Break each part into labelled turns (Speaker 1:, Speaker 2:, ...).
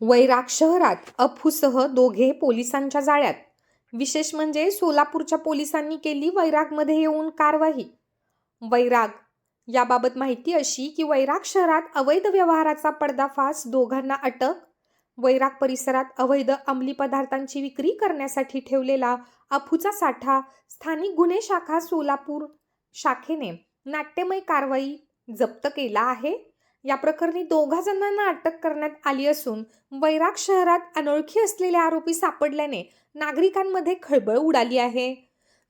Speaker 1: वैराग शहरात अफूसह दोघे पोलिसांच्या जाळ्यात. विशेष म्हणजे सोलापूरच्या पोलिसांनी केली वैरागमध्ये येऊन कारवाई. वैराग याबाबत माहिती अशी की वैराग शहरात अवैध व्यवहाराचा पडदाफास दोघांना अटक वैराग परिसरात अवैध अंमली पदार्थांची विक्री करण्यासाठी ठेवलेला अफूचा साठा स्थानिक गुन्हे शाखा सोलापूर शाखेने नाट्यमय कारवाई जप्त केला आहे. या प्रकरणी दोघा जणांना अटक करण्यात आली असून वैराग शहरात अनोळखी असलेले आरोपी सापडल्याने नागरिकांमध्ये खळबळ उडाली आहे.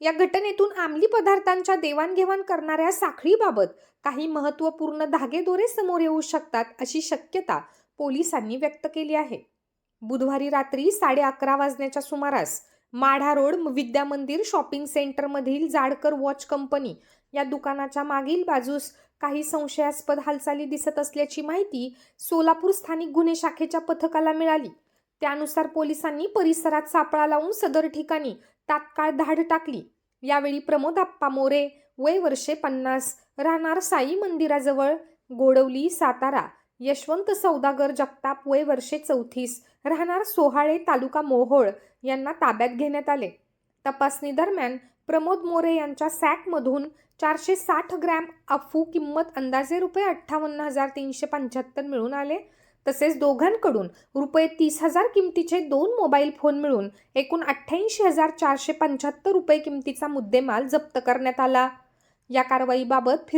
Speaker 1: या घटनेतून अंमली पदार्थांच्या देवाणघेवाण करणाऱ्या साखळीबाबत काही महत्त्वपूर्ण धागेदोरे समोर येऊ शकतात अशी शक्यता पोलिसांनी व्यक्त केली आहे. बुधवारी रात्री साडे अकरा वाजण्याच्या सुमारास माढा रोड विद्या मंदिर शॉपिंग सेंटरमधील जाडकर वॉच कंपनी. या दुकानाच्या मागील बाजूस काही संशयास्पद हालचाली दिसत असल्याची माहिती सोलापूर स्थानिक गुन्हे शाखेच्या पथकाला मिळाली. त्यानुसार पोलिसांनी परिसरात सापळा लावून सदर ठिकाणी तात्काळ धाड टाकली. यावेळी प्रमोद आप्पा मोरे वय वर्षे पन्नास राहणार साई मंदिराजवळ गोडवली सातारा यशवंत सौदागर जगताप वय वर्षे चौतीस राहणार सोहाळे तालुका मोहोळ यांना ताब्यात घेण्यात आले. तपासणी दरम्यान प्रमोद मोरे यांच्या सॅकमधून चारशे साठ ग्रॅम अफू किंमत अंदाजे रुपये अठ्ठावन्न हजार तीनशे पंच्याहत्तर मिळून आले. तसेच दोघांकडून रुपये तीस हजार किमतीचे दोन मोबाईल फोन मिळून एकूण अठ्ठ्याऐंशी हजार चारशे पंच्याहत्तर रुपये किमतीचा मुद्देमाल जप्त करण्यात आला. या कारवाईबाबत